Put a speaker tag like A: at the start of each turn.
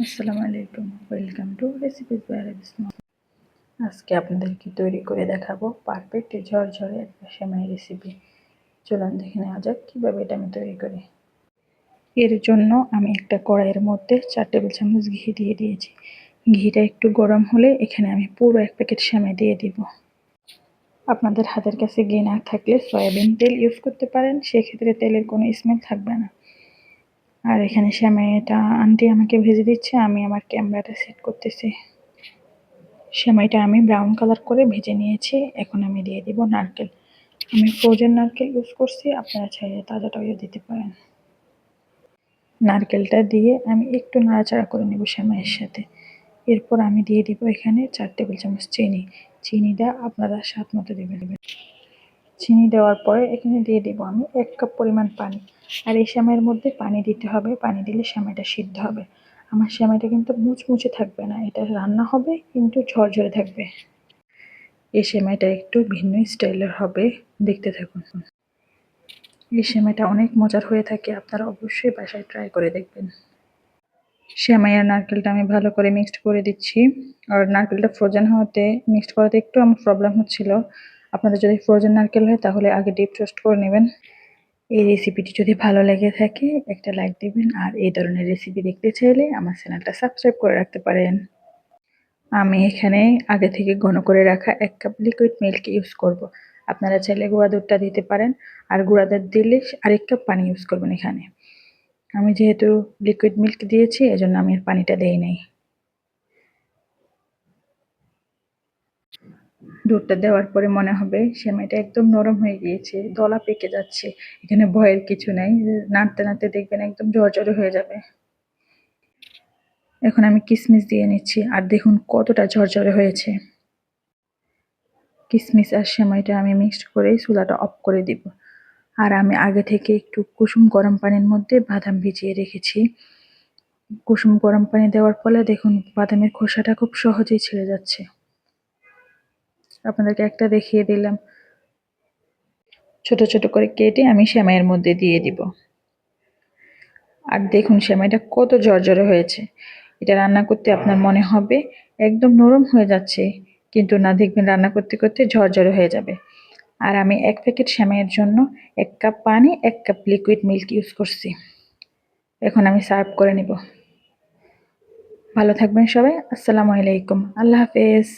A: আসসালামু আলাইকুম। Welcome to recipes by আজকে আপনাদেরকে তৈরি করে দেখাবো পারফেক্ট ঝরঝরে একটা সেমাই রেসিপি চলুন দেখে নেওয়া যাক কীভাবে এটা আমি তৈরি করি। এর জন্য আমি একটা কড়াইয়ের মধ্যে চার টেবিল চামচ ঘি দিয়ে দিয়েছি। ঘিটা একটু গরম হলে এখানে আমি পুরো এক প্যাকেট সেমাই দিয়ে দিব। আপনাদের হাতের কাছে ঘি না থাকলে সয়াবিন তেল ইউজ করতে পারেন, সেক্ষেত্রে তেলের কোনো স্মেল থাকবে না। আর এখানে সেমাইটা আন্টি আমাকে ভেজে দিচ্ছে, আমি আমার ক্যামেরাটা সেট করতেছি। সেমাইটা আমি ব্রাউন কালার করে ভেজে নিয়েছি, এখন আমি দিয়ে দিব নারকেল। আমি ফ্রোজেন নারকেল ইউজ করছি, আপনারা চাইলে তাজাটাও দিতে পারেন। নারকেলটা দিয়ে আমি একটু নাড়াচাড়া করে নেব সেমাইয়ের সাথে। এরপর আমি দিয়ে দিব এখানে চার টেবিল চামচ চিনি। চিনিটা আপনারা স্বাদ মতো দেবেন। চিনি দেওয়ার পরে এখানে দিয়ে দেব আমি এক কাপ পরিমাণ পানি। আর এই সেমাইয়ের মধ্যে পানি দিতে হবে, পানি দিলে সেমাইটা সিদ্ধ হবে। আমার সেমাইটা কিন্তু মুচমুচে থাকবে না, এটা রান্না হবে কিন্তু ঝরঝরে থাকবে। এই সেমাইটা একটু ভিন্ন স্টাইলের হবে, দেখতে থাকুন। এই সেমাইটা অনেক মজার হয়ে থাকে, আপনারা অবশ্যই বাসায় ট্রাই করে দেখবেন। শ্যামাই আর নারকেলটা আমি ভালো করে মিক্সড করে দিচ্ছি। আর নারকেলটা ফ্রোজেন হওয়াতে মিক্সড করাতে একটু আমার প্রবলেম হচ্ছিল। আপনাদের যদি ফ্রোজেন নারকেল হয় তাহলে আগে ডিপ টোস্ট করে নেবেন। এই রেসিপিটি যদি ভালো লেগে থাকে, একটা লাইক দেবেন আর এই ধরনের রেসিপি দেখতে চাইলে আমার চ্যানেলটা সাবস্ক্রাইব করে রাখতে পারেন। আমি এখানে আগে থেকে ঘন করে রাখা এক কাপ লিকুইড মিল্ক ইউজ করব। আপনারা চাইলে গুঁড়া দুধটা দিতে পারেন আর গুঁড়া দুধ দিলে আরেক কাপ পানি ইউজ করবেন এখানে। আমি যেহেতু লিকুইড মিল্ক দিয়েছি, এজন্য আমি পানিটা দেই নাই। দুধটা দেওয়ার পরে মনে হবে সেমাইটা একদম নরম হয়ে গিয়েছে দলা পেকে যাচ্ছে। এখানে ভয়ের কিছু নেই, নাড়তে নাড়তে দেখবেন একদম ঝরঝরে হয়ে যাবে। এখন আমি কিশমিশ দিয়ে নিচ্ছি আর দেখুন কতটা ঝরঝরে হয়েছে। কিশমিশ আর সেমাইটা আমি মিক্সড করেই চুলাটা অফ করে দিব। আর আমি আগে থেকে একটু কুসুম গরম পানির মধ্যে বাদাম ভিজিয়ে রেখেছি। কুসুম গরম পানি দেওয়ার ফলে দেখুন বাদামের খোসাটা খুব সহজেই ছেড়ে যাচ্ছে। আপনাদেরকে একটা দেখিয়ে দিলাম। ছোট ছোট করে কেটে আমি সেমাইয়ের মধ্যে দিয়ে দিব। আর দেখুন সেমাইটা কত জর্জরে হয়েছে। এটা রান্না করতে আপনার মনে হবে একদম নরম হয়ে যাচ্ছে, কিন্তু না, দেখবেন রান্না করতে করতে ঝরঝরে হয়ে যাবে। আর আমি এক প্যাকেট সেমাইয়ের জন্য এক কাপ পানি, এক কাপ লিকুইড মিল্ক ইউজ করছি। এখন আমি সার্ভ করে নিব। ভালো থাকবেন সবাই, আসসালামু আলাইকুম। আল্লাহ হাফেজ।